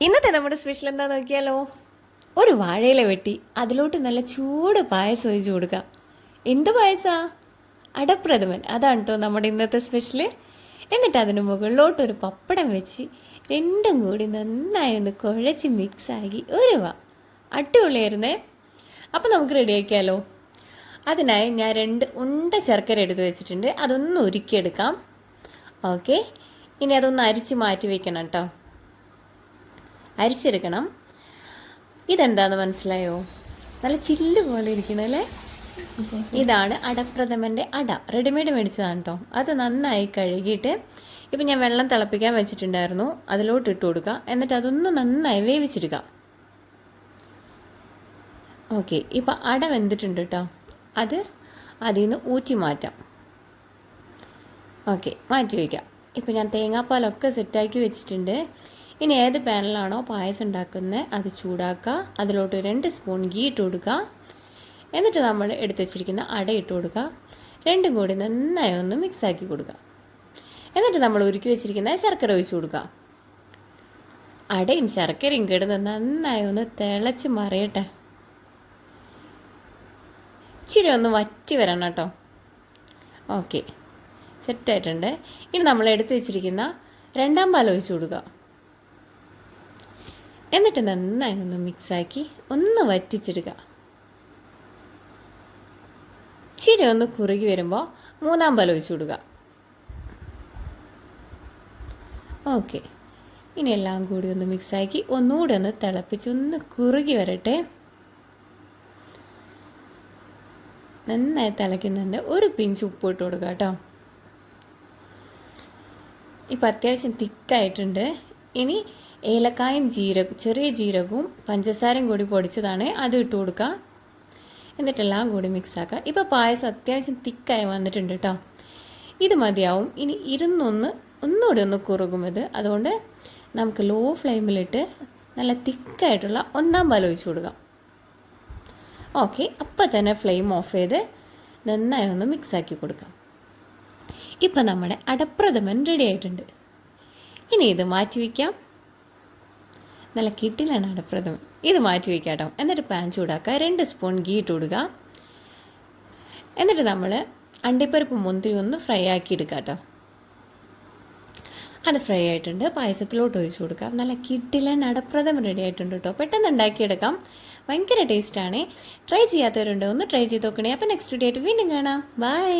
ഇന്നത്തെ നമ്മുടെ സ്പെഷ്യൽ എന്താ നോക്കിയാലോ? ഒരു വാഴയില വെട്ടി അതിലോട്ട് നല്ല ചൂട് പായസം ഒഴിച്ചു കൊടുക്കാം. എന്ത് പായസാ? അടപ്രഥമൻ. അതാണ് കേട്ടോ നമ്മുടെ ഇന്നത്തെ സ്പെഷ്യൽ എന്നിട്ട് അതിന് മുകളിലോട്ട് ഒരു പപ്പടം വെച്ച് രണ്ടും കൂടി നന്നായി ഒന്ന് കുഴച്ച് മിക്സാക്കി ഒരു വാ. അടിപൊളിയായിരുന്നേ. അപ്പോൾ നമുക്ക് റെഡിയാക്കിയാലോ അതിനായി ഞാൻ രണ്ട് ഉണ്ട ശർക്കര എടുത്ത് വെച്ചിട്ടുണ്ട്. അതൊന്ന് ഉരുക്കിയെടുക്കാം. ഓക്കെ ഇനി അതൊന്ന് അരിച്ച് മാറ്റി വെക്കണം കേട്ടോ അരിച്ചെടുക്കണം. ഇതെന്താന്ന് മനസ്സിലായോ? നല്ല ചില്ല് പോലെ ഇരിക്കണല്ലേ ഇതാണ് അടപ്രഥമന്റെ അട. റെഡിമെയ്ഡ് മേടിച്ചതാണ് കേട്ടോ അത് നന്നായി കഴുകിയിട്ട് ഇപ്പം ഞാൻ വെള്ളം തിളപ്പിക്കാൻ വെച്ചിട്ടുണ്ടായിരുന്നു. അതിലോട്ട് ഇട്ട് കൊടുക്കുക. എന്നിട്ട് അതൊന്ന് നന്നായി വേവിച്ചെടുക്കുക ഓക്കെ. ഇപ്പം അട വെന്തിട്ടുണ്ട് കേട്ടോ അത് അതിൽ നിന്ന് ഊറ്റി മാറ്റാം. ഓക്കെ. മാറ്റി വയ്ക്കാം. ഇപ്പം ഞാൻ തേങ്ങാപ്പാലൊക്കെ സെറ്റാക്കി വെച്ചിട്ടുണ്ട്. ഇനി ഏത് പാനലാണോ പായസം ഉണ്ടാക്കുന്നത് അത് ചൂടാക്കുക. അതിലോട്ട് രണ്ട് സ്പൂൺ ഗീ ഇട്ട് കൊടുക്കുക. എന്നിട്ട് നമ്മൾ എടുത്തു വെച്ചിരിക്കുന്ന അട ഇട്ട് കൊടുക്കുക. രണ്ടും കൂടി നന്നായി ഒന്ന് മിക്സാക്കി കൊടുക്കുക. എന്നിട്ട് നമ്മൾ ഉരുക്കി വെച്ചിരിക്കുന്ന ശർക്കര ഒഴിച്ചു കൊടുക്കുക. അടയും ശർക്കരയും കിടന്ന് നന്നായി ഒന്ന് തിളച്ച് മറിയട്ടെ. ഇച്ചിരി ഒന്ന് വറ്റി വരണം കേട്ടോ. ഓക്കെ. സെറ്റായിട്ടുണ്ട്. ഇനി നമ്മൾ എടുത്തു വെച്ചിരിക്കുന്ന രണ്ടാം പാൽ ഒഴിച്ചു കൊടുക്കുക. എന്നിട്ട് നന്നായി ഒന്ന് മിക്സാക്കി ഒന്ന് വറ്റിച്ചിടുക. ഇച്ചിരി ഒന്ന് കുറുകി വരുമ്പോൾ മൂന്നാം പാൽ ഒഴിച്ചു കൊടുക്കുക. ഓക്കെ. ഇനി എല്ലാം കൂടി ഒന്ന് മിക്സാക്കി ഒന്നുകൂടി ഒന്ന് തിളപ്പിച്ച് ഒന്ന് കുറുകി വരട്ടെ. നന്നായി തിളയ്ക്കുന്നുണ്ട് ഒരു പിഞ്ച് ഉപ്പ് ഇട്ട് കൊടുക്കുക കേട്ടോ. ഇപ്പം അത്യാവശ്യം തിക്കായിട്ടുണ്ട്. ഇനി ഏലക്കായും ജീരക ചെറിയ ജീരകവും പഞ്ചസാരയും കൂടി പൊടിച്ചതാണ് അത് ഇട്ട് കൊടുക്കുക എന്നിട്ടെല്ലാം കൂടി മിക്സാക്കുക ഇപ്പോൾ പായസം അത്യാവശ്യം തിക്കായി വന്നിട്ടുണ്ട് കേട്ടോ ഇത് മതിയാവും. ഇനി ഇരുന്നൊന്ന് ഒന്നുകൂടി ഒന്ന് കുറുകും ഇത്. അതുകൊണ്ട് നമുക്ക് ലോ ഫ്ലെയിമിലിട്ട് നല്ല തിക്കായിട്ടുള്ള ഒന്നാം പാൽ ഒഴിച്ചു കൊടുക്കാം. ഓക്കെ അപ്പം തന്നെ ഫ്ലെയിം ഓഫ് ചെയ്ത് നന്നായി ഒന്ന് മിക്സാക്കി കൊടുക്കാം. ഇപ്പം നമ്മുടെ അടപ്രഥമൻ റെഡി ആയിട്ടുണ്ട്. ഇനി ഇത് മാറ്റി വയ്ക്കാം നല്ല കിട്ടിലാണ് അടപ്രഥമൻ. ഇത് മാറ്റി വയ്ക്കാട്ടോ. എന്നിട്ട് പാൻ ചൂടാക്കുക. രണ്ട് സ്പൂൺ ഗീ ഇട്ടിടുക എന്നിട്ട് നമ്മൾ അണ്ടിപ്പരിപ്പ് മുന്തിരി ഒന്ന് ഫ്രൈ ആക്കി എടുക്കുക കേട്ടോ അത് ഫ്രൈ ആയിട്ടുണ്ട്. പായസത്തിലോട്ട് ഒഴിച്ചു കൊടുക്കാം നല്ല കിട്ടിലൻ അടപ്രഥം റെഡി ആയിട്ടുണ്ട് കേട്ടോ. പെട്ടെന്ന് ഉണ്ടാക്കിയെടുക്കാം. ഭയങ്കര ടേസ്റ്റാണ് ട്രൈ ചെയ്യാത്തവരുണ്ട്? ഒന്ന് ട്രൈ ചെയ്ത് നോക്കണേ. അപ്പോൾ നെക്സ്റ്റ് ഡേ ആയിട്ട് വീണ്ടും കാണാം. ബൈ